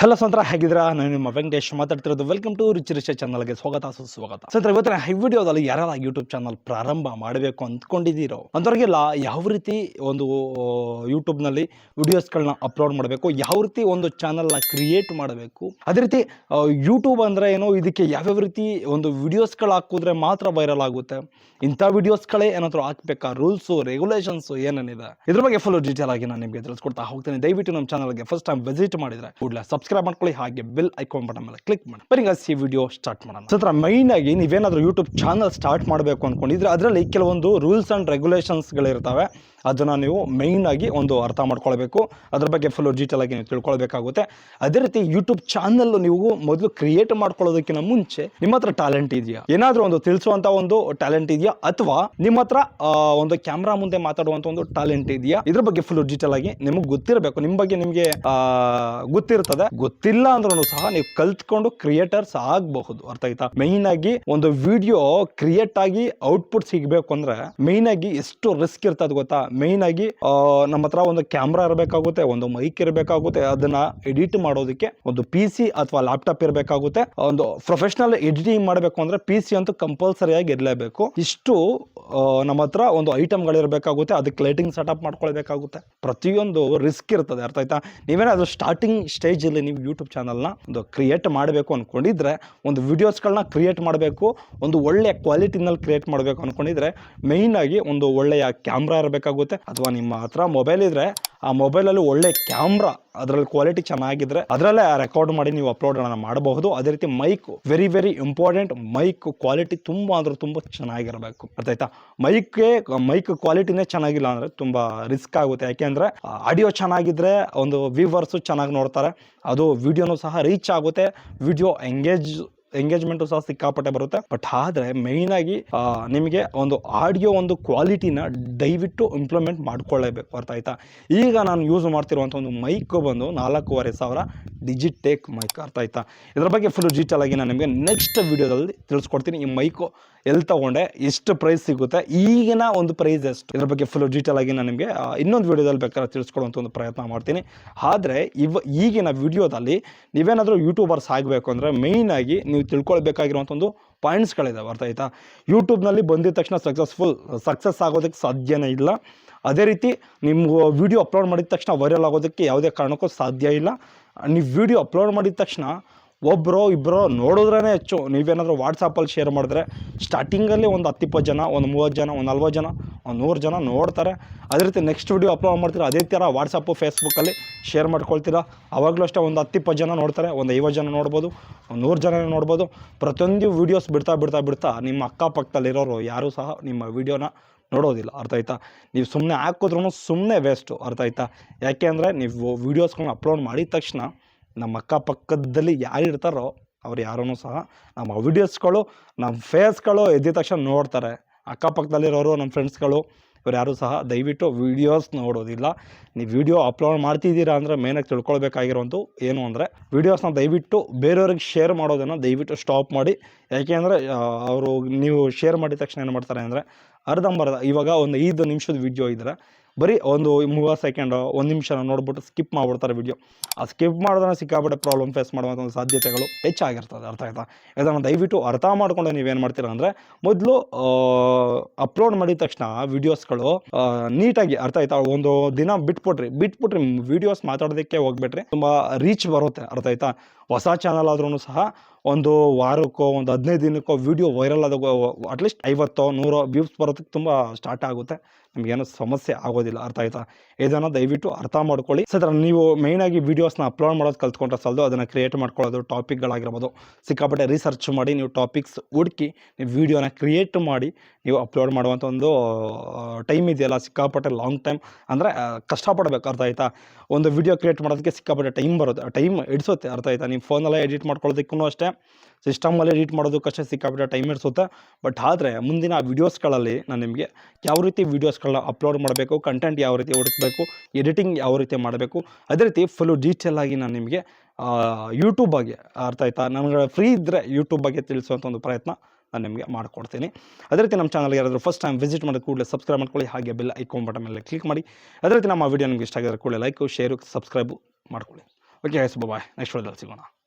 Hello ಸಂತರ ಹೇಗಿದ್ರ ನಾನು ನಿಮ್ಮ ವೆಂಕಟೇಶ್ ಮಾತಾಡ್ತಿರೋದು. ವೆಲ್ಕಮ್ ಟು ರಿಚ್ ರಿಚ್ ಚಾನಲ್ಗೆ ಸ್ವಾಗತ, ಸುಸ್ವಾಗತ. ಸಂತರ ಇವತ್ತಿನ ಈ ವಿಡಿಯೋದಲ್ಲಿ ಯಾರೆಲ್ಲ ಯೂಟ್ಯೂಬ್ ಚಾನಲ್ ಪ್ರಾರಂಭ ಮಾಡಬೇಕು ಅಂದ್ಕೊಂಡಿದ್ದೀರೋ, ಅಂಥವ್ರಿಗೆಲ್ಲ ಯಾವ ರೀತಿ ಒಂದು ಯೂಟ್ಯೂಬ್ನಲ್ಲಿ ವಿಡಿಯೋಸ್ಗಳನ್ನ ಅಪ್ಲೋಡ್ ಮಾಡಬೇಕು, ಯಾವ ರೀತಿ ಒಂದು ಚಾನಲ್ನ ಕ್ರಿಯೇಟ್ ಮಾಡಬೇಕು, ಅದೇ ರೀತಿ ಯೂಟ್ಯೂಬ್ ಅಂದರೆ ಏನೋ, ಇದಕ್ಕೆ ಯಾವ್ಯಾವ ರೀತಿ ಒಂದು ವಿಡಿಯೋಸ್ಗಳು ಹಾಕಿದ್ರೆ ಮಾತ್ರ ವೈರಲ್ ಆಗುತ್ತೆ, ಇಂಥ ವಿಡಿಯೋಸ್ಗಳೇ ಏನಾದರೂ ಹಾಕ್ಬೇಕಾ? ರೂಲ್ಸು ರೆಗ್ಯುಲೇಷನ್ಸು ಏನೇನಿದೆ? ಇದ್ರ ಬಗ್ಗೆ ಫುಲ್ ಡೀಟೇಲ್ ಆಗಿ ನಾನು ನಿಮಗೆ ತಿಳಿಸ್ಕೊಡ್ತಾ ಹೋಗ್ತೇನೆ. ದಯವಿಟ್ಟು ನಮ್ಮ ಚಾನಲ್ಗೆ ಫಸ್ಟ್ ಟೈಮ್ ವಿಸಿಟ್ ಮಾಡಿದ್ರೆ ಕೂಡಲೇ ಸಬ್ಸ್ಕ್ರೈಬ್ ಮಾಡ್ಕೊಳ್ಳಿ, ಹಾಗೆ ಬೆಲ್ ಐಕಾನ್ ಬಟನ್ ಮೇಲೆ ಕ್ಲಿಕ್ ಮಾಡಿ. ಬರಿ ಈ ವಿಡಿಯೋ ಸ್ಟಾರ್ಟ್ ಮಾಡೋಣ. ಸತ್ರ ಮೈನ್ ಆಗಿ ನೀವೇನಾದರೂ ಯೂಟ್ಯೂಬ್ ಚಾನಲ್ ಸ್ಟಾರ್ಟ್ ಮಾಡಬೇಕು ಅನ್ಕೊಂಡಿದ್ರೆ, ಅದರಲ್ಲಿ ಕೆಲವೊಂದು ರೂಲ್ಸ್ ಆ್ಯಂಡ್ ರೆಗ್ಯುಲೇಷನ್ಸ್ಗಳಿರ್ತವೆ ಅದನ್ನು ನೀವು ಮೈನ್ ಆಗಿ ಒಂದು ಅರ್ಥ ಮಾಡ್ಕೊಳ್ಬೇಕು. ಅದ್ರ ಬಗ್ಗೆ ಫುಲ್ ಡೀಟೇಲ್ ಆಗಿ ನೀವು ತಿಳ್ಕೊಳ್ಬೇಕಾಗುತ್ತೆ. ಅದೇ ರೀತಿ ಯೂಟ್ಯೂಬ್ ಚಾನಲ್ ನೀವು ಮೊದಲು ಕ್ರಿಯೇಟ್ ಮಾಡ್ಕೊಳ್ಳೋದಕ್ಕಿಂತ ಮುಂಚೆ ನಿಮ್ಮ ಹತ್ರ ಟ್ಯಾಲೆಂಟ್ ಇದೆಯಾ? ಏನಾದರೂ ಒಂದು ತಿಳಿಸುವಂತ ಒಂದು ಟ್ಯಾಲೆಂಟ್ ಇದೆಯಾ? ಅಥವಾ ನಿಮ್ಮ ಹತ್ರ ಒಂದು ಕ್ಯಾಮ್ರಾ ಮುಂದೆ ಮಾತಾಡುವಂತ ಒಂದು ಟ್ಯಾಲೆಂಟ್ ಇದೆಯಾ? ಇದ್ರ ಬಗ್ಗೆ ಫುಲ್ ಡೀಟೇಲ್ ಆಗಿ ನಿಮಗೆ ಗೊತ್ತಿರಬೇಕು. ನಿಮ್ಮ ಬಗ್ಗೆ ನಿಮಗೆ ಗೊತ್ತಿರ್ತದೆ. ಗೊತ್ತಿಲ್ಲ ಅಂದ್ರೂ ಸಹ ನೀವು ಕಲ್ತ್ಕೊಂಡು ಕ್ರಿಯೇಟರ್ಸ್ ಆಗಬಹುದು. ಅರ್ಥ ಆಯ್ತಾ? ಮೈನ್ ಆಗಿ ಒಂದು ವಿಡಿಯೋ ಕ್ರಿಯೇಟ್ ಆಗಿ ಔಟ್ಪುಟ್ ಸಿಗಬೇಕು ಅಂದ್ರೆ ಮೈನ್ ಆಗಿ ಎಷ್ಟು ರಿಸ್ಕ್ ಇರ್ತದೆ ಗೊತ್ತಾ? ಮೈನ್ ಆಗಿ ನಮ್ಮ ಹತ್ರ ಒಂದು ಕ್ಯಾಮ್ರಾ ಇರಬೇಕಾಗುತ್ತೆ, ಒಂದು ಮೈಕ್ ಇರಬೇಕಾಗುತ್ತೆ, ಅದನ್ನ ಎಡಿಟ್ ಮಾಡೋದಕ್ಕೆ ಒಂದು ಪಿ ಸಿ ಅಥವಾ ಲ್ಯಾಪ್ಟಾಪ್ ಇರಬೇಕಾಗುತ್ತೆ. ಒಂದು ಪ್ರೊಫೆಷನಲ್ ಎಡಿಟಿಂಗ್ ಮಾಡಬೇಕು ಅಂದ್ರೆ ಪಿ ಸಿ ಅಂತೂ ಕಂಪಲ್ಸರಿ ಆಗಿ ಇರಲೇಬೇಕು. ಇಷ್ಟು ನಮ್ಮ ಹತ್ರ ಒಂದು ಐಟಮ್ಗಳಿರಬೇಕಾಗುತ್ತೆ ಅದಕ್ಕೆ ಲೈಟಿಂಗ್ ಸೆಟಪ್ ಮಾಡ್ಕೊಳ್ಬೇಕಾಗುತ್ತೆ. ಪ್ರತಿಯೊಂದು ರಿಸ್ಕ್ ಇರ್ತದೆ, ಅರ್ಥ ಆಯ್ತಾ? ಅದು ಸ್ಟಾರ್ಟಿಂಗ್ ಸ್ಟೇಜ್ ಅಲ್ಲಿ ನೀವು ಯೂಟ್ಯೂಬ್ ಚಾನಲ್ನ ಒಂದು ಕ್ರಿಯೇಟ್ ಮಾಡಬೇಕು ಅಂದ್ಕೊಂಡಿದ್ರೆ ಒಂದು ವಿಡಿಯೋಸ್ಗಳನ್ನ ಕ್ರಿಯೇಟ್ ಮಾಡಬೇಕು, ಒಂದು ಒಳ್ಳೆಯ ಕ್ವಾಲಿಟಿನಲ್ಲಿ ಕ್ರಿಯೇಟ್ ಮಾಡಬೇಕು ಅಂದ್ಕೊಂಡಿದ್ರೆ ಮೇಯ್ನ್ ಆಗಿ ಒಂದು ಒಳ್ಳೆಯ ಕ್ಯಾಮ್ರಾ ಇರಬೇಕಾಗುತ್ತೆ. ಅಥವಾ ನಿಮ್ಮ ಹತ್ರ ಮೊಬೈಲ್ ಇದ್ರೆ, ಆ ಮೊಬೈಲಲ್ಲಿ ಒಳ್ಳೆ ಕ್ಯಾಮ್ರಾ ಅದರಲ್ಲಿ ಕ್ವಾಲಿಟಿ ಚೆನ್ನಾಗಿದ್ರೆ, ಅದರಲ್ಲೇ ರೆಕಾರ್ಡ್ ಮಾಡಿ ನೀವು ಅಪ್ಲೋಡ್ ಮಾಡಬಹುದು. ಅದೇ ರೀತಿ mic very very important mic quality ತುಂಬ ಅಂದ್ರೆ ತುಂಬ ಚೆನ್ನಾಗಿರಬೇಕು. ಅದಾಯ್ತಾ ಮೈಕ್ಗೆ ಮೈಕ್ ಕ್ವಾಲಿಟಿನೇ ಚೆನ್ನಾಗಿಲ್ಲ ಅಂದರೆ ತುಂಬ ರಿಸ್ಕ್ ಆಗುತ್ತೆ. ಯಾಕೆಂದ್ರೆ ಆಡಿಯೋ ಚೆನ್ನಾಗಿದ್ರೆ, ಒಂದು ವ್ಯೂವರ್ಸು ಚೆನ್ನಾಗಿ ನೋಡ್ತಾರೆ. ಅದು ವಿಡಿಯೋನು ಸಹ ರೀಚ್ ಆಗುತ್ತೆ. ವಿಡಿಯೋ ಎಂಗೇಜ್ ಎಂಗೇಜ್ಮೆಂಟು ಸಹ ಸಿಕ್ಕಾಪಟ್ಟೆ ಬರುತ್ತೆ. ಬಟ್ ಆದರೆ ಆಗಿ ನಿಮಗೆ ಒಂದು ಆಡಿಯೋ ಒಂದು ಕ್ವಾಲಿಟಿನ ದಯವಿಟ್ಟು ಇಂಪ್ಲಿಮೆಂಟ್ ಮಾಡ್ಕೊಳ್ಳೇಬೇಕು. ಅರ್ಥ ಆಯ್ತಾ? ಈಗ ನಾನು ಯೂಸ್ ಮಾಡ್ತಿರುವಂಥ ಒಂದು ಮೈಕ್ ಬಂದು ನಾಲ್ಕೂವರೆ ಸಾವಿರ ಡಿಜಿಟೇಕ್ ಮೈಕ್ ಅರ್ಥ ಆಯ್ತಾ ಇದ್ರ ಬಗ್ಗೆ ಫುಲ್ ಡಿಜಿಟಲ್ ಆಗಿ ನಾನು ನಿಮಗೆ ನೆಕ್ಸ್ಟ್ ವಿಡಿಯೋದಲ್ಲಿ ತಿಳಿಸ್ಕೊಡ್ತೀನಿ. ಈ ಮೈಕು ಎಲ್ಲಿ ತಗೊಂಡೆ, ಎಷ್ಟು ಪ್ರೈಸ್ ಸಿಗುತ್ತೆ, ಈಗಿನ ಒಂದು ಪ್ರೈಸ್ ಎಷ್ಟು? ಇದ್ರ ಬಗ್ಗೆ ಫುಲ್ ಡಿಜಿಟಲ್ ಆಗಿ ನಾನು ನಿಮಗೆ ಇನ್ನೊಂದು ವಿಡಿಯೋದಲ್ಲಿ ಬೇಕಾದ್ರೆ ತಿಳಿಸ್ಕೊಡುವಂಥ ಒಂದು ಪ್ರಯತ್ನ ಮಾಡ್ತೀನಿ. ಆದರೆ, ಇವ, ಈಗಿನ ವಿಡಿಯೋದಲ್ಲಿ ನೀವೇನಾದರೂ ಯೂಟ್ಯೂಬರ್ಸ್ ಆಗಬೇಕು ಅಂದರೆ ಮೇಯ್ನಾಗಿ ನೀವು ತಿಳ್ಕೊಳ್ಬೇಕಾಗಿರುವಂಥ ಒಂದು ಪಾಯಿಂಟ್ಸ್ಗಳಿದಾವೆ ಅರ್ಥ ಆಯ್ತಾ? ಯೂಟ್ಯೂಬ್ನಲ್ಲಿ ಬಂದಿದ ತಕ್ಷಣ ಸಕ್ಸಸ್ಫುಲ್ ಸಕ್ಸಸ್ ಆಗೋದಕ್ಕೆ ಸಾಧ್ಯನೇ ಇಲ್ಲ. ಅದೇ ರೀತಿ ನಿಮ್ಮ ವಿಡಿಯೋ ಅಪ್ಲೋಡ್ ಮಾಡಿದ ತಕ್ಷಣ ವೈರಲ್ ಆಗೋದಕ್ಕೆ ಯಾವುದೇ ಕಾರಣಕ್ಕೂ ಸಾಧ್ಯ ಇಲ್ಲ. ನೀವು ವಿಡಿಯೋ ಅಪ್ಲೋಡ್ ಮಾಡಿದ ತಕ್ಷಣ ಒಬ್ಬರೋ ಇಬ್ಬರೋ ನೋಡಿದ್ರೇ ಹೆಚ್ಚು. ನೀವೇನಾದರೂ ವಾಟ್ಸಪ್ಪಲ್ಲಿ ಶೇರ್ ಮಾಡಿದ್ರೆ ಸ್ಟಾರ್ಟಿಂಗಲ್ಲಿ ಒಂದು ಹತ್ತಿಪ್ಪತ್ತು ಜನ, ಒಂದು ಮೂವತ್ತು ಜನ, ಒಂದು ನಲ್ವತ್ತು ಜನ, ಒಂದು ನೂರು ಜನ ನೋಡ್ತಾರೆ. ಅದೇ ರೀತಿ ನೆಕ್ಸ್ಟ್ ವಿಡಿಯೋ ಅಪ್ಲೋಡ್ ಮಾಡ್ತೀರಾ, ಅದೇ ಥರ ವಾಟ್ಸಪ್ಪು ಫೇಸ್ಬುಕ್ಕಲ್ಲಿ ಶೇರ್ ಮಾಡ್ಕೊಳ್ತೀರಾ. ಅವಾಗಲೂ ಅಷ್ಟೇ ಒಂದು ಹತ್ತಿಪ್ಪತ್ತು ಜನ ನೋಡ್ತಾರೆ, ಒಂದು ಐವತ್ತು ಜನ ನೋಡ್ಬೋದು, ಒಂದು ನೂರು ಜನ ನೋಡ್ಬೋದು. ಪ್ರತಿಯೊಂದು ವೀಡಿಯೋಸ್ ಬಿಡ್ತಾ ಬಿಡ್ತಾ ಬಿಡ್ತಾ ನಿಮ್ಮ ಅಕ್ಕಪಕ್ಕದಲ್ಲಿರೋರು ಯಾರೂ ಸಹ ನಿಮ್ಮ ವೀಡಿಯೋನ ನೋಡೋದಿಲ್ಲ, ಅರ್ಥ ಆಯ್ತಾ? ನೀವು ಸುಮ್ಮನೆ ಹಾಕಿದ್ರೂ ಸುಮ್ಮನೆ ವೇಸ್ಟು ಅರ್ಥ ಆಯ್ತಾ? ಯಾಕೆ ಅಂದರೆ ನೀವು ವೀಡಿಯೋಸ್ಗಳನ್ನ ಅಪ್ಲೋಡ್ ಮಾಡಿದ ತಕ್ಷಣ ನಮ್ಮ ಅಕ್ಕಪಕ್ಕದಲ್ಲಿ ಯಾರು ಇರ್ತಾರೋ ಅವ್ರು ಯಾರೂ ಸಹ ನಮ್ಮ ವೀಡಿಯೋಸ್ಗಳು ನಮ್ಮ ಫೇಸ್ಗಳು ಎದ್ದಿದ ತಕ್ಷಣ ನೋಡ್ತಾರೆ. ಅಕ್ಕಪಕ್ಕದಲ್ಲಿರೋರು ನಮ್ಮ ಫ್ರೆಂಡ್ಸ್ಗಳು ಇವ್ರು ಯಾರೂ ಸಹ ದಯವಿಟ್ಟು ವೀಡಿಯೋಸ್ ನೋಡೋದಿಲ್ಲ. ನೀವು ವಿಡಿಯೋ ಅಪ್ಲೋಡ್ ಮಾಡ್ತಿದ್ದೀರಾ ಅಂದರೆ ಮೇನಾಗಿ ತಿಳ್ಕೊಳ್ಬೇಕಾಗಿರೋಂಥ ಏನು ಅಂದರೆ ವೀಡಿಯೋಸ್ನ ದಯವಿಟ್ಟು ಬೇರೆಯವ್ರಿಗೆ ಶೇರ್ ಮಾಡೋದನ್ನು ದಯವಿಟ್ಟು ಸ್ಟಾಪ್ ಮಾಡಿ. ಯಾಕೆ ಅಂದರೆ ಅವರು ನೀವು ಶೇರ್ ಮಾಡಿದ ತಕ್ಷಣ ಏನು ಮಾಡ್ತಾರೆ ಅಂದರೆ ಅರ್ಧಂಬರ್ಧ ಇವಾಗ ಒಂದು ಐದು ನಿಮಿಷದ ವಿಡಿಯೋ ಇದ್ದರೆ ಬರೀ ಒಂದು ಮೂವತ್ತು ಸೆಕೆಂಡು ಒಂದು ನಿಮಿಷ ನೋಡ್ಬಿಟ್ಟು ಸ್ಕಿಪ್ ಮಾಡ್ಬಿಡ್ತಾರೆ ವಿಡಿಯೋ ಆ ಸ್ಕಿಪ್ ಮಾಡೋದನ್ನ ಸಿಕ್ಕಾಪಟ್ಟೆ ಪ್ರಾಬ್ಲಮ್ ಫೇಸ್ ಮಾಡುವಂಥ ಒಂದು ಸಾಧ್ಯತೆಗಳು ಹೆಚ್ಚಾಗಿರ್ತದೆ, ಅರ್ಥ ಆಯ್ತಾ? ಇದನ್ನು ದಯವಿಟ್ಟು ಅರ್ಥ ಮಾಡ್ಕೊಂಡು ನೀವೇನು ಮಾಡ್ತೀರಾ ಅಂದರೆ, ಮೊದಲು ಅಪ್ಲೋಡ್ ಮಾಡಿದ ತಕ್ಷಣ ವಿಡಿಯೋಸ್ಗಳು ನೀಟಾಗಿ ಅರ್ಥ ಆಯ್ತಾ? ಒಂದು ದಿನ ಬಿಟ್ಬಿಟ್ರಿ ಬಿಟ್ಬಿಟ್ರಿ ವಿಡಿಯೋಸ್ ಮಾತಾಡೋದಕ್ಕೆ ಹೋಗ್ಬಿಟ್ರಿ, ತುಂಬ ರೀಚ್ ಬರುತ್ತೆ, ಅರ್ಥ ಆಯ್ತಾ? ಹೊಸ ಚಾನಲ್ ಆದ್ರೂ ಸಹ ಒಂದು ವಾರಕ್ಕೋ, ಒಂದು ಹದಿನೈದು ದಿನಕ್ಕೋ ವಿಡಿಯೋ ವೈರಲ್ ಆದಾಗ ಅಟ್ಲೀಸ್ಟ್ ಐವತ್ತೋ, ನೂರೋ ವ್ಯೂಸ್ ಬರೋದಕ್ಕೆ ತುಂಬ ಸ್ಟಾರ್ಟ್ ಆಗುತ್ತೆ. ನಮಗೇನೋ ಸಮಸ್ಯೆ ಆಗೋದಿಲ್ಲ. ಅರ್ಥ ಆಯ್ತಾ? ಇದನ್ನು ದಯವಿಟ್ಟು ಅರ್ಥ ಮಾಡ್ಕೊಳ್ಳಿ. ಸರ್, ನೀವು ಮೇಯ್ನಾಗಿ ವೀಡಿಯೋಸ್ನ ಅಪ್ಲೋಡ್ ಮಾಡೋದು ಕಲ್ತ್ಕೊಂಡ್ರೆ ಸಲ್ದು. ಅದನ್ನು ಕ್ರಿಯೇಟ್ ಮಾಡ್ಕೊಳ್ಳೋದು ಟಾಪಿಕ್ಗಳಾಗಿರ್ಬೋದು ಸಿಕ್ಕಾಪಟ್ಟೆ ರಿಸರ್ಚ್ ಮಾಡಿ, ನೀವು ಟಾಪಿಕ್ಸ್ ಹುಡುಕಿ, ನೀವು ವೀಡಿಯೋನ ಕ್ರಿಯೇಟ್ ಮಾಡಿ, ನೀವು ಅಪ್ಲೋಡ್ ಮಾಡುವಂಥ ಒಂದು ಟೈಮ್ ಇದೆಯಲ್ಲ, ಸಿಕ್ಕಾಪಟ್ಟೆ ಲಾಂಗ್ ಟೈಮ್ ಅಂದರೆ ಕಷ್ಟಪಡಬೇಕು. ಅರ್ಥ ಆಯ್ತಾ? ಒಂದು ವಿಡಿಯೋ ಕ್ರಿಯೇಟ್ ಮಾಡೋದಕ್ಕೆ ಸಿಕ್ಕಾಪಟ್ಟೆ ಟೈಮ್ ಬರುತ್ತೆ. ಟೈಮ್ ಹಿಡಿಸುತ್ತೆ. ಅರ್ಥ ಆಯ್ತಾ? ನೀವು ಫೋನಲ್ಲೇ ಎಡಿಟ್ ಮಾಡ್ಕೊಳ್ಳೋದಕ್ಕೂ ಅಷ್ಟೇ. ಸಿಸ್ಟಮಲ್ಲಿ ಎಡಿಟ್ ಮಾಡೋದಕ್ಕಷ್ಟೇ ಸಿಕ್ಕಾಪಟ್ಟೆ ಟೈಮ್ ಇಡಿಸುತ್ತೆ ಬಟ್ ಆದರೆ ಮುಂದಿನ ವೀಡಿಯೋಸ್ಗಳಲ್ಲಿ ನಾನು ನಿಮಗೆ ಯಾವ ರೀತಿ ವೀಡಿಯೋಸ್ಗಳನ್ನ ಅಪ್ಲೋಡ್ ಮಾಡಬೇಕು ಕಂಟೆಂಟ್ ಯಾವ ರೀತಿ ಹುಡುಕಬೇಕು ಎಡಿಟಿಂಗ್ ಯಾವ ರೀತಿ ಮಾಡಬೇಕು, ಅದೇ ರೀತಿ ಫುಲ್ಲು ಡೀಟೇಲ್ ಆಗಿ ನಾನು ನಿಮಗೆ ಯೂಟ್ಯೂಬ್ ಬಗ್ಗೆ ಅರ್ಥ ಆಯ್ತಾ? ನನಗೆ ಫ್ರೀ ಇದ್ದರೆ ಯೂಟ್ಯೂಬ್ ಬಗ್ಗೆ ತಿಳಿಸುವಂಥ ಒಂದು ಪ್ರಯತ್ನ ನಾನು ನಿಮಗೆ ಮಾಡಿಕೊಡ್ತೀನಿ. ಅದೇ ರೀತಿ ನಮ್ಮ ಚಾನಲ್ಗೆ ಯಾರಾದರೂ ಫಸ್ಟ್ ಟೈಮ್ ವಿಸಿಟ್ ಮಾಡಿದ ಕೂಡಲೇ ಸಬ್ಸ್ಕ್ರೈಬ್ ಮಾಡ್ಕೊಳ್ಳಿ. ಹಾಗೆ ಬೆಲ್ ಐಕಾನ್ ಬಟನ್ ಮೇಲೆ ಕ್ಲಿಕ್ ಮಾಡಿ. ಅದೇ ರೀತಿ ನಮ್ಮ ವಿಡಿಯೋ ನಿಮಗೆ ಇಷ್ಟ ಆಗಿದ್ರೆ ಕೂಡಲೇ ಲೈಕು ಶೇರು ಸಬ್ಸ್ಕ್ರೈಬು ಮಾಡ್ಕೊಳ್ಳಿ. ಓಕೆ ಬಾಯ್ ನೆಕ್ಸ್ಟ್ ವಿಡಿಯೋದಲ್ಲಿ ಸಿಗೋಣ.